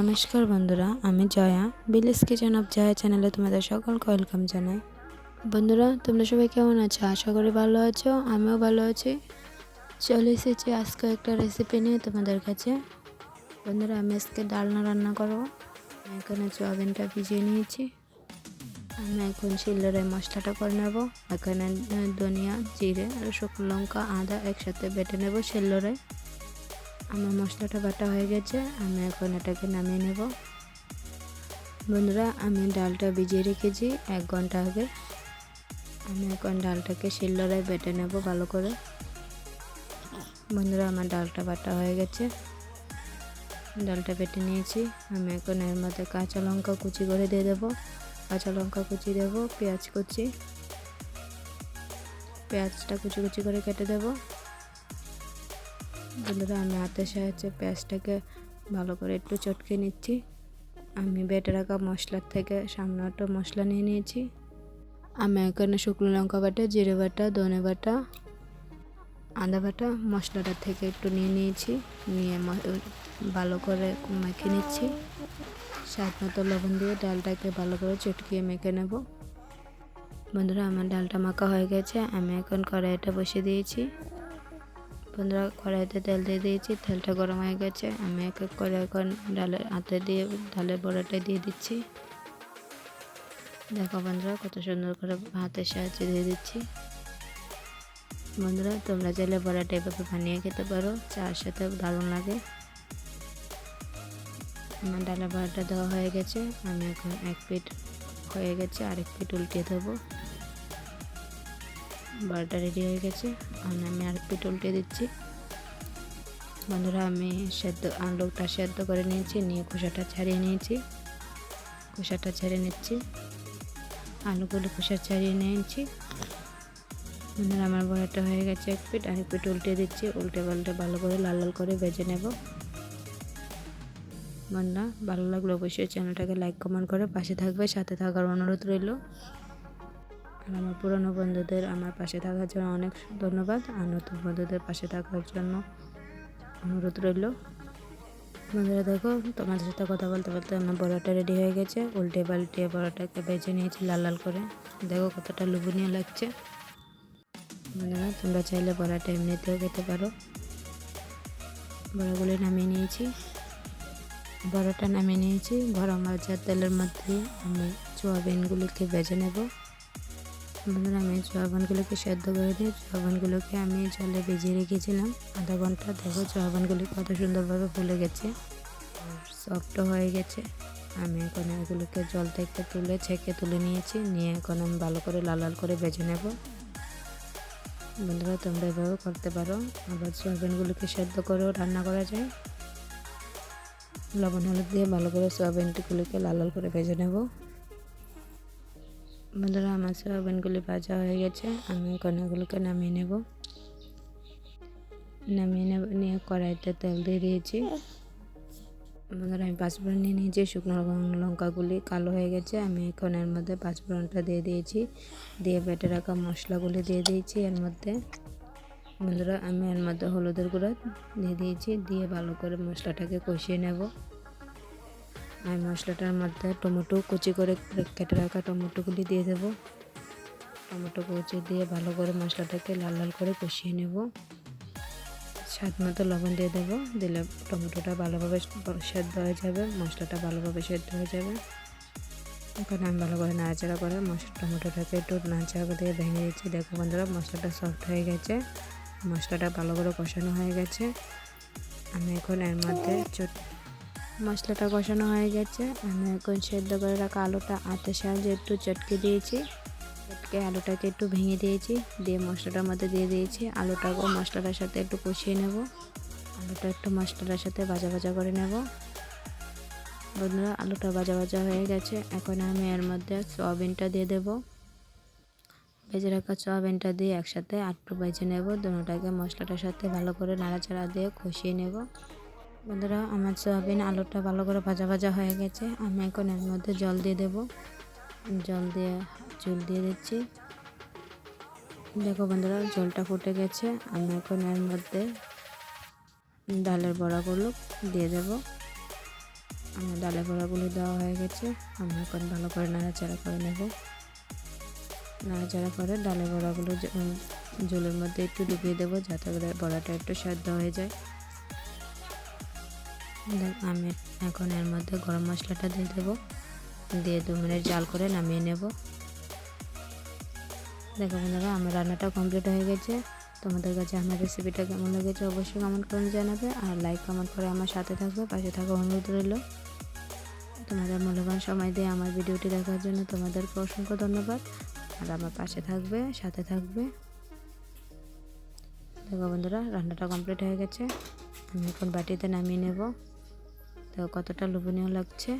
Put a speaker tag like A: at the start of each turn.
A: নমস্কার বন্ধুরা, আমি Joya. Bliss kitchen of Joya চ্যানেলে তোমাদের সকলকে ওয়েলকাম জানাই। বন্ধুরা, তোমরা সবাই কেমন আছো? আশা করি ভালো আছো, আমিও ভালো আছি। চলে এসেছি আজকে একটা রেসিপি নিয়ে তোমাদের কাছে। বন্ধুরা, আমি আজকে ডালনা রান্না করব। এখানে সোয়াবিনটা ভিজিয়ে নিয়েছি। আমি এখন শিলরে মশলাটা করে নেব। এখানে ধনিয়া, জিরে আর শুকনো লঙ্কা আদা একসাথে বেটে নেব শিলরে আমার মশলাটা বাটা হয়ে গেছে, আমি এখন এটাকে নামিয়ে নেব। বন্ধুরা, আমি ডালটা ভিজিয়ে রেখেছি এক ঘণ্টা আগে। আমি এখন ডালটাকে শিল্লরায় বেটে নেব ভালো করে। বন্ধুরা, আমার ডালটা বাটা হয়ে গেছে। ডালটা বেটে নিয়েছি। আমি এখন এর মধ্যে কাঁচা লঙ্কা কুচি করে দিয়ে দেবো। কাঁচা লঙ্কা কুচি দেবো, পেঁয়াজ কুচি। পেঁয়াজটা কুচি কুচি করে কেটে দেবো। বন্ধুরা, আমি হাতের সাহায্যে পেঁয়াজটাকে ভালো করে একটু চটকে নিচ্ছি। আমি বেটে রাখা মশলার থেকে সামনে একটা মশলা নিয়ে নিয়েছি। আমি এখানে শুকনো লঙ্কা বাটা, জিরে বাটা, ধনে বাটা, আদা বাটা মশলাটা থেকে একটু নিয়ে নিয়েছি। নিয়ে ভালো করে মেখে নিচ্ছি। স্বাদ মতো লবণ দিয়ে ডালটাকে ভালো করে চটকিয়ে মেখে নেব। বন্ধুরা, আমার ডালটা মাখা হয়ে গেছে। আমি এখন কড়াইটা বসিয়ে দিয়েছি। বন্ধুরা কড়াইতে তেল দিয়ে দিয়েছি, তেলটা গরম হয়ে গেছে। আমি এক এক করে এখন ডালের হাতে দিয়ে, ডালের বড়াটা দিয়ে দিচ্ছি। দেখো বন্ধুরা, কত সুন্দর করে হাতের সাহায্যে দিয়ে দিচ্ছি। বন্ধুরা, তোমরা চাইলে বড়াটা এভাবে বানিয়ে খেতে পারো, চার সাথে দারুণ লাগে। আমার ডালের বড়াটা দেওয়া হয়ে গেছে, আমি এখন এক পিঠ হয়ে গেছে, আরেক পিঠ উল্টিয়ে দেবো। বারোটা রেডি হয়ে গেছে। আর আমি আর পিঠ উল্টে দিচ্ছি। বন্ধুরা, আমি সেদ্ধ, আলুটা সেদ্ধ করে নিয়েছি, নিয়ে খোসাটা ছাড়িয়ে নিয়েছি। খোসাটা ছেড়ে নিচ্ছি। আলুগুলো খোসা ছাড়িয়ে নিয়েছি। বন্ধুরা, আমার বড়াটা হয়ে গেছে এক পিঠ আরেক পিঠ উল্টে দিচ্ছি। উল্টে পাল্টে ভালো করে, লাল লাল করে ভেজে নেব। বন্ধুরা, ভালো লাগল অবশ্যই চ্যানেলটাকে লাইক কমেন্ট করে পাশে থাকবে। সাথে থাকার অনুরোধ রইল। আর আমার পুরনো বন্ধুদের আমার পাশে থাকার জন্য অনেক ধন্যবাদ আর নতুন বন্ধুদের পাশে থাকার জন্য অনুরোধ রইল। বন্ধুরা দেখো, তোমাদের সাথে কথা বলতে বলতে আমার বড়াটা রেডি হয়ে গেছে। উল্টে পাল্টে বড়াটাকে বেছে নিয়েছি লাল লাল করে। দেখো কতটা লোভনীয় লাগছে। বন্ধুরা, তোমরা চাইলে বড়াটা এমনিতেও খেতে পারো। বড়াগুলি নামিয়ে নিয়েছি। বড়াটা নামিয়ে নিয়েছি। গরম ভাজা তেলের মধ্যে আমি সোয়াবিনগুলিকে ভেজে নেব। বন্ধুরা, আমি সোয়াবিনগুলোকে সেদ্ধ করে দিই সোয়াবিনগুলোকে আমি জলে ভিজিয়ে রেখেছিলাম। আধা ঘণ্টা দেখো সোয়াবিনগুলি কত সুন্দরভাবে ফুলে গেছে সফট হয়ে গেছে। আমি এখন এগুলোকে জল থেকে তুলে ছেঁকে তুলে নিয়েছি, নিয়ে এখন আমি ভালো করে লাল লাল করে বেজে নেব। বন্ধুরা, তোমরা এভাবে করতে পারো। আবার সোয়াবিনগুলোকে সেদ্ধ করেও রান্না করা যায়। লবণ, হলুদ দিয়ে ভালো করে সোয়াবিনটিগুলোকে লাল লাল করে ভেজে নেব। বন্ধুরা আমার সোয়াবিনগুলি ভাজা হয়ে গেছে আমি কণাগুলোকে নামিয়ে নেব নামিয়ে নেব নিয়ে কড়াইতে তেল দিয়ে দিয়েছি বন্ধুরা আমি পাঁচফোড়ন নিয়ে নিয়েছি শুকনো লঙ্কাগুলি কালো হয়ে গেছে আমি এখন এর মধ্যে পাঁচফোড়নটা দিয়ে দিয়েছি দিয়ে বেটে রাখা মশলাগুলি দিয়ে দিয়েছি এর মধ্যে বন্ধুরা আমি এর মধ্যে হলুদের গুঁড়ো দিয়ে দিয়েছি দিয়ে ভালো করে মশলাটাকে কষিয়ে নেব আর মশলাটার মধ্যে টমেটো কুচি করে কেটে রাখা টমেটোগুলি দিয়ে দেব। টমেটো কুচি দিয়ে ভালো করে মশলাটাকে লাল লাল করে কষিয়ে নেব। স্বাদ মতো লবণ দিয়ে দেবো। দিলে টমেটোটা ভালোভাবে সেদ্ধ হয়ে যাবে, মশলাটা ভালোভাবে সেদ্ধ হয়ে যাবে। ওখানে আমি ভালো করে নাড়াচাড়া করে মশলা টমেটোটাকে একটু নাড়াচাড়া দিয়ে ভেঙে দিচ্ছি। দেখো বন্ধুরা, মশলাটা সফট হয়ে গেছে। মশলাটা ভালো করে কষানো হয়ে গেছে। আমি এখন এর মধ্যে মশলাটা কষানো হয়ে গেছে। আমি এখন সেদ্ধ করে রাখা আলুটা আতের সাহায্যে একটু চটকে দিয়েছি। চটকে আলুটাকে একটু ভেঙে দিয়েছি। দিয়ে মশলাটার মধ্যে দিয়ে দিয়েছি আলুটাকেও মশলাটার সাথে একটু কষিয়ে নেব। আলুটা একটু মশলাটার সাথে ভাজা ভাজা করে নেব। বন্ধুরা, আলুটা ভাজা ভাজা হয়ে গেছে। এখন আমি এর মধ্যে সয়াবিনটা দিয়ে দেবো। ভেজে রাখা সয়াবিনটা দিয়ে একসাথে আটটু ভেজে নেব। দুটাকে মশলাটার সাথে ভালো করে নাড়াচাড়া দিয়ে কষিয়ে নেব। বন্ধুরা, আমার সয়াবিন আলুটা ভালো করে ভাজা ভাজা হয়ে গেছে। আমি এখন এর মধ্যে জল দিয়ে দেব। জল দিয়ে জল দিয়ে দিচ্ছি। দেখো বন্ধুরা, জলটা ফুটে গেছে। আমি এখন এর মধ্যে ডালের বড়াগুলো দিয়ে দেব। আমার ডালের বড়াগুলো দেওয়া হয়ে গেছে। আমি এখন ভালো করে নাড়াচাড়া করে নেব। নাড়াচাড়া করে ডালের বড়াগুলো জলের মধ্যে একটু ডুবিয়ে দেবো, যাতে বড়াটা একটু সেদ্ধ হয়ে যায়। আমি এখন এর মধ্যে গরম মশলাটা দিয়ে দেবো। দিয়ে দু মিনিট জাল করে নামিয়ে নেব। দেখো বন্ধুরা, আমার রান্নাটা কমপ্লিট হয়ে গেছে। তোমাদের কাছে আমার রেসিপিটা কেমন লেগেছে অবশ্যই কমেন্ট করে জানাবে। আর লাইক কমেন্ট করে আমার সাথে থাকবে পাশে থাকা অনুরোধ রইল। তোমাদের মূল্যবান সময় দিয়ে আমার ভিডিওটি দেখার জন্য তোমাদেরকে অসংখ্য ধন্যবাদ। আর আমার পাশে থাকবে, সাথে থাকবে। দেখো বন্ধুরা, রান্নাটা কমপ্লিট হয়ে গেছে। আমি এখন বাটিতে নামিয়ে নেব। দেখো কতটা লোভনীয় লাগছে?